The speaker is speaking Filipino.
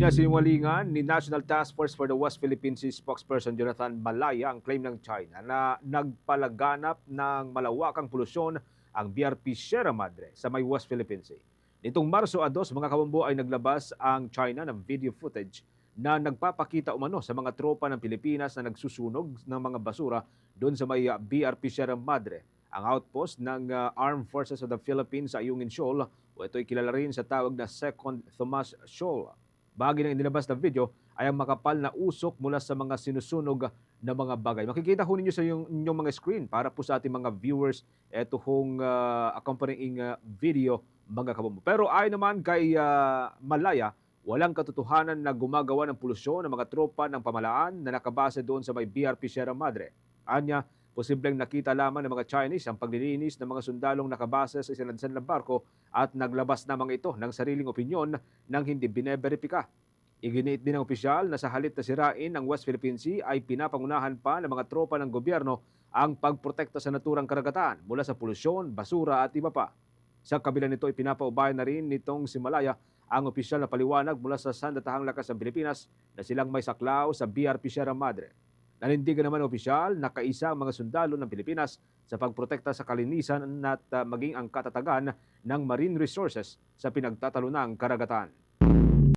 Sinasinungalingan ni National Task Force for the West Philippine Sea spokesperson Jonathan Malaya ang claim ng China na nagpalaganap ng malawakang polusyon ang BRP Sierra Madre sa may West Philippine Sea. Nitong Marso 2, mga kabombo ay naglabas ang China ng video footage na nagpapakita umano sa mga tropa ng Pilipinas na nagsusunog ng mga basura doon sa may uh, BRP Sierra Madre, ang outpost ng uh, Armed Forces of the Philippines sa Ayungin Shoal o ito'y kilala rin sa tawag na Second Thomas Shoal. Bahagi ng inilabas na video ay ang makapal na usok mula sa mga sinusunog na mga bagay. Makikita ho ninyo sa yung, inyong mga screen para po sa ating mga viewers ito hong uh, accompanying uh, video mga kabombo. Pero ayon naman kay uh, Malaya, walang katotohanan na gumagawa ng polusyon ng mga tropa ng pamalaan na nakabase doon sa may BRP Sierra Madre. Anya, posibleng nakita lamang ng mga Chinese ang paglilinis ng mga sundalong nakabase sa isinadsan ng barko at naglabas namang ito ng sariling opinyon nang hindi bineberipika. Iginiit din ng opisyal na sa halip na sirain ang West Philippine Sea ay pinapangunahan pa ng mga tropa ng gobyerno ang pagprotekta sa naturang karagatan mula sa polusyon, basura at iba pa. Sa kabila nito, ipinapaubaya na rin nitong si Malaya ang opisyal na paliwanag mula sa Sandatahang Lakas ng Pilipinas na silang may saklaw sa BRP Sierra Madre. Nanindigan naman ng opisyal na kaisa ang mga sundalo ng Pilipinas sa pagprotekta sa kalinisan at uh, maging ang katatagan ng marine resources sa pinagtatalunang karagatan.